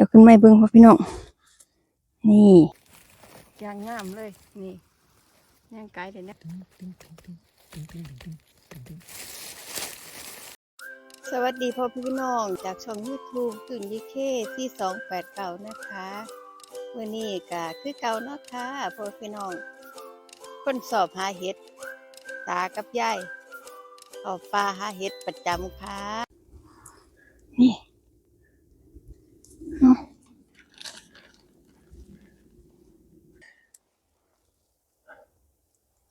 ดี๋ยวขึ้นไม่เบิ่งพ่อพี่น้อง นี่ยางงามเลย นี่ย่างไกลเดี๋ยนี้สวัสดีพ่อพี่น้องจากช่องยูทูบตื่นยีเคที่สองแปดเก่านะคะวันนี้ก็คือเก่าเนาะค่ะพ่อพี่น้อง คนสอบหาเห็ด ตากับยายออกปลาหาเห็ดประจำค่ะ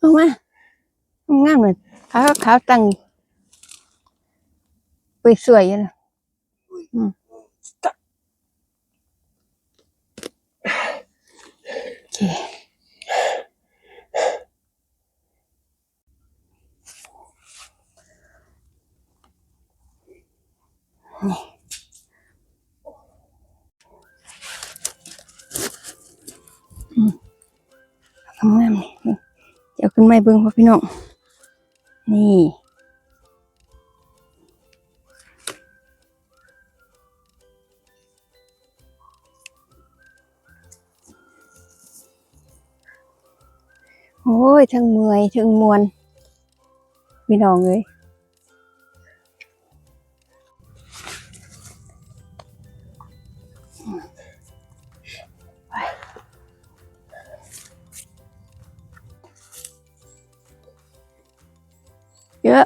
เอามางานเหมือนขาวขาตังปสวยยังโอเคนี่ นไม่เบิ่งพ่อพี่น้อง นี่โอ้ยทั้งเมื่อยทั้งมวนพี่น้องเลย เยอะ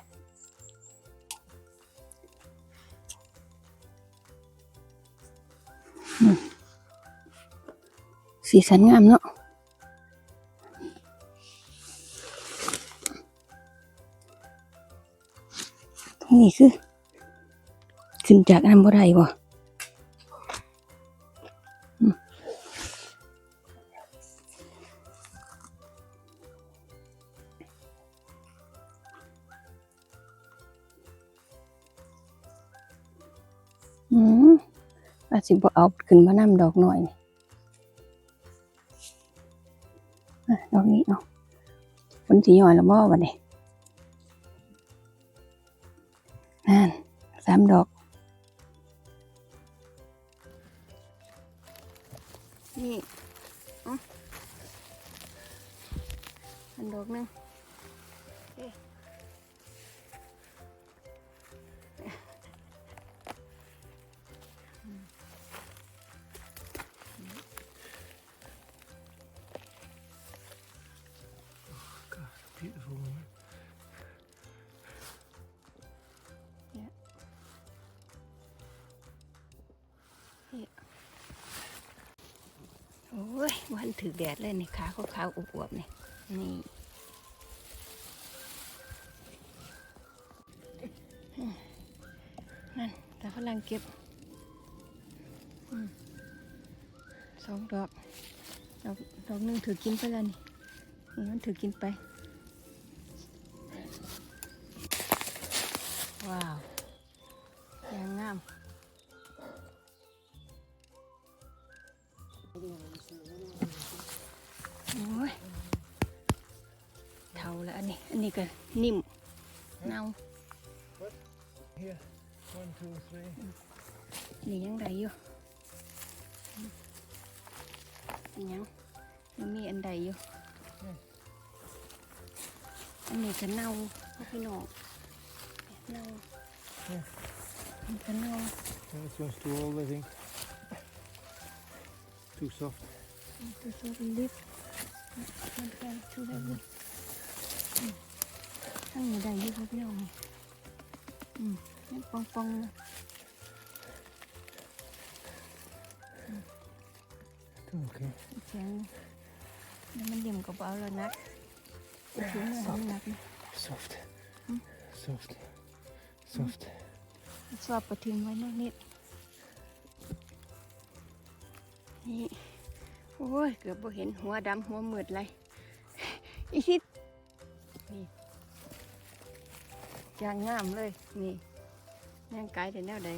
สีสันงามเนาะตรงนี้คือ ขึ้นจากน้ำบ่ได้บ่ อืมอาจสิบ่เอาขึ้นมาน้ำดอกหน่อยนี่ดอกนี้เอาฝนสีย่อยแล้วบ่บัดนี้นั่นสามดอก นี่อ๋ออันดอกนึง ถือแดดเลยนี่ขาขาวๆอวบๆนี่นี่นั่นแต่ฝรั่งเก็บสองดอกดอกดอกหนึ่งถือกินไปแล้วนี่นี่มันถือกินไป ว้าว Ôi. Thầu là anh này, anh này kìa, nìm, nâu. Này nhắn đầy vô. Anh nhắn, nó mi anh đầy vô. Anh này kìa nâu, nó cái nọ. Nâu. Anh kìa nâu. This one's too old, I think. Too soft. Too soft and deep. ได้ชูได้บุทั้งหมได้ยี่ครับพี่น้องอืมนี่ปองๆองนะโอเคเชียงแล้วมันเดี่มกระเป๋าเลยนักถึงเราหนักต์ซอฟต์ซอฟต์ซอฟต์ประทิมไว้นิดนิดนี่ โอ้ย เกือบบ่เห็นหัวดำหัวหมืดเลยอีทิดนี่ยางงามเลย นี่ย่งไกลแต่แนวใด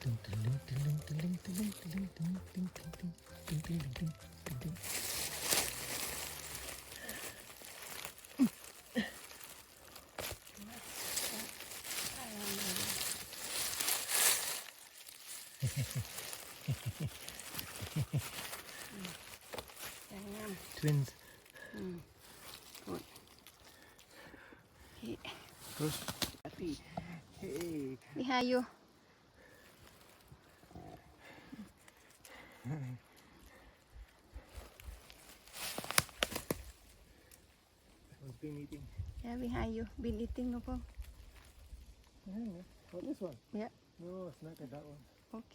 ตึงตึงตึงตึงตึงตึงตึงตึงตึงตึงตึงตึงตึงตึงตึง Twins. First. Happy. Hey. behind you One's been eating. yeah behind you been eating no problem Yeah, yeah. Oh, this one? Yeah. No, it's not like that one. โอเค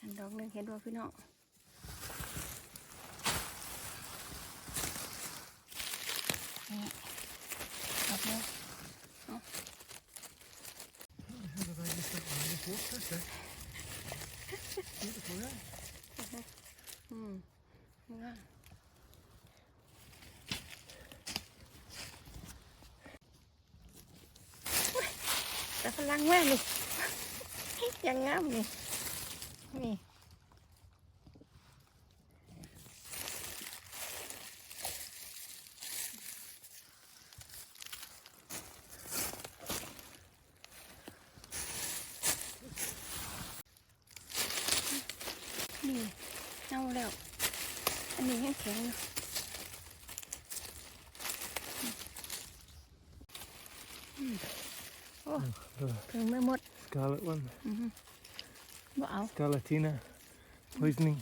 อันดอกหนึงเห็นว่าพี่น้องนี่ดอกหนึง How have I missed that one before? That's it. Beautiful, yeah? อืมงามอุ๊ย แต่พลังแม่นี่ยังงามนี่นี่นี่เน่าแล้ว อันนี้ยังแข็งอยู่อืม อ้ The ถึงไม่หมด scarlet one. อือฮึบ่เอา Scarlatina. Poisoning.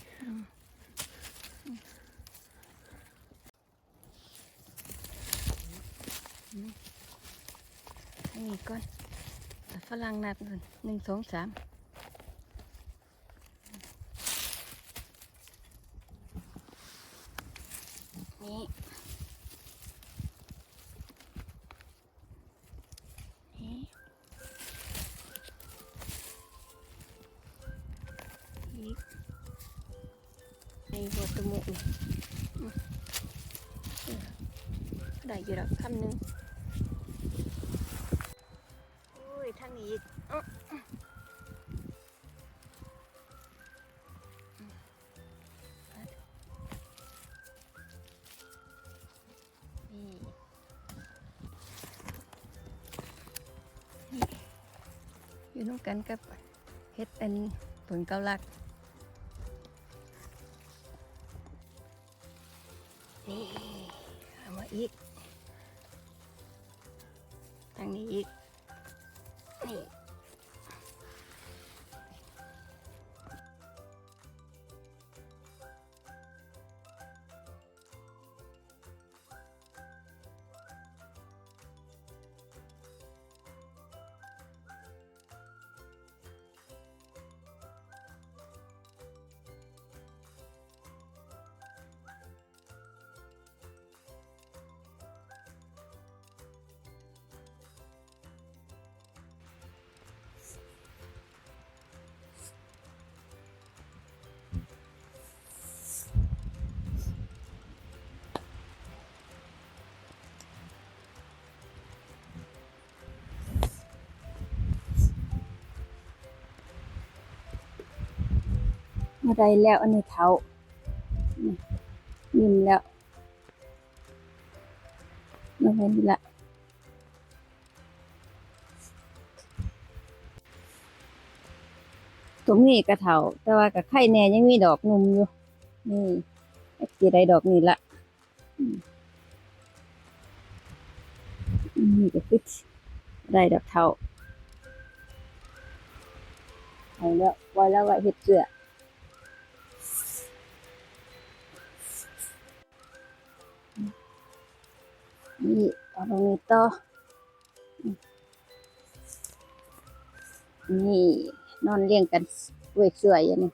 อันนี้ก่อนแต่ฝรั่งนับก่อนหนึ่งสองสามนี่นี่อีก ในหัวจมูกนี่อืมเออได้อยู่แล้วคำหนึ่งโอ้ยทางนี้อีกอ๊ะนี่นี่อยู่น้องกันกับเฮ็ดอันผลเกาลัก นี่เอามาอีกทางนี้อีก มาได้แล้วอันนี้เท้านี่นิ่มแล้วมาไว้นี่ละตรงนี้กระเถาแต่ว่ากับไข่แน่ยังมีดอกนุ่มอยู่ นี่ไอ้กี่ได้ดอกนี่ละอืมนี่ก็คือได้ดอกเทาเอาแล้วไว้แล้วไว้เห็ดเสือ นี่เอาตรงนี้ต่อ นี่นอนเรียงกันสวยๆอย่างนี้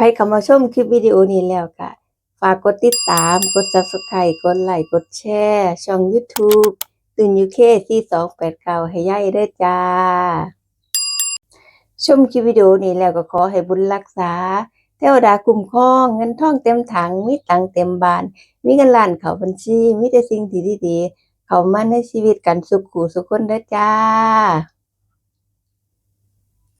ใครเข้ามาชมคลิปวิดีโอนี้แล้วก็ฝากกดติดตาม กด Subscribe กดไลค์ กดแชร์ ช่อง YouTube ตื่น UK 4289ให้ย่ายเด้จ้า ชมคลิปวิดีโอนี้แล้วก็ขอให้บุญรักษา เทวดาคุ้มครอง เงินทองเต็มถัง มีตังเต็มบาน มีเงินล้านเข้าบัญชี มีแต่สิ่งดีดีๆเข้ามาในชีวิตกันสุขหูสุขคนเด้จ้า